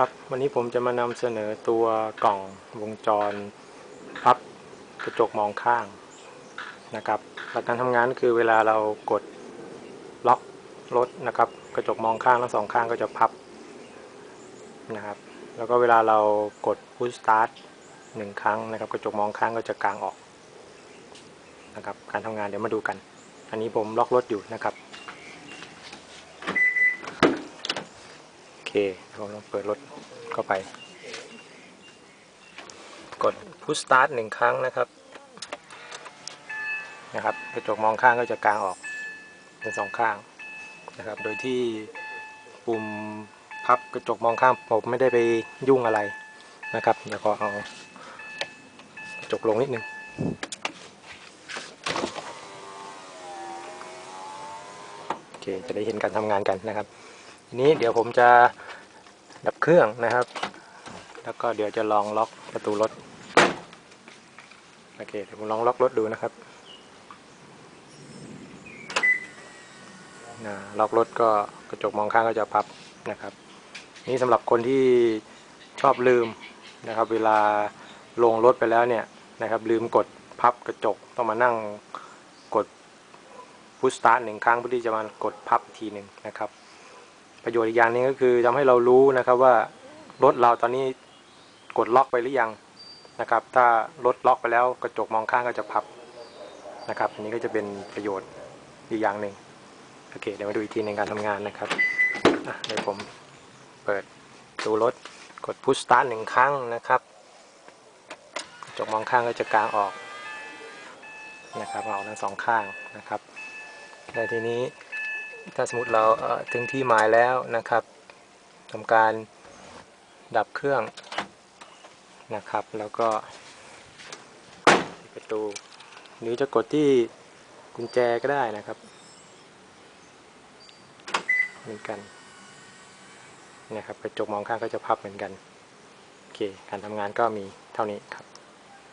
ครับ วันนี้ผมจะมานำเสนอตัวกล่องวงจรพับกระจกมองข้างนะครับหลักการทำงานคือเวลาเรากดล็อกรถนะครับ กระจกมองข้างทั้งสองข้างก็จะพับนะครับ แล้วก็เวลาเรากด push start หนึ่งครั้งนะครับ กระจกมองข้างก็จะกางออกนะครับ การทำงานเดี๋ยวมาดูกัน อันนี้ผมล็อกรถอยู่นะครับ โอเคผมลองเปิดรถเข้าไป กด push start หนึ่งครั้งนะครับ นะครับกระจกมองข้างก็จะกางออกเป็นสองข้างนะครับ โดยที่ปุ่มพับกระจกมองข้างผมไม่ได้ไปยุ่งอะไรนะครับ เดี๋ยวขอเอากระจกลงนิดนึงโอเค จะได้เห็นการทำงานกันนะครับ ทีนี้เดี๋ยวผมจะดับเครื่องนะครับ แล้วก็เดี๋ยวจะลองล็อกประตูรถ โอเคเดี๋ยวผมลองล็อกรถดูนะครับนะล็อกรถก็กระจกมองข้างก็จะพับนะครับ นี่สำหรับคนที่ชอบลืมนะครับ เวลาลงรถไปแล้วเนี่ยนะครับ ลืมกดพับกระจกต้องมานั่งกดพุชสตาร์ทหนึ่งครั้งเพื่อที่จะมากดพับทีหนึ่งนะครับ ประโยชน์อีกอย่างนึงก็คือทำให้เรารู้นะครับว่ารถเราตอนนี้กดล็อกไปหรือยังนะครับ ถ้ารถล็อกไปแล้วกระจกมองข้างก็จะพับนะครับ อันนี้ก็จะเป็นประโยชน์อีกอย่างหนึ่งโอเค เดี๋ยวมาดูอีกทีในการทำงานนะครับเดี๋ยวผมเปิดดูรถกด push start หนึ่งครั้งนะครับกระจกมองข้างก็จะกลางออกนะครับออกทั้งสองข้างนะครับแต่ทีนี้ ถ้าสมมติเราถึงที่หมายแล้วนะครับทำการดับเครื่องนะครับ แล้วก็ปิดประตู หรือจะกดที่กุญแจก็ได้นะครับเหมือนกันนะครับกระจกมองข้างก็จะพับเหมือนกันโอเคการทำงานก็มีเท่านี้ครับ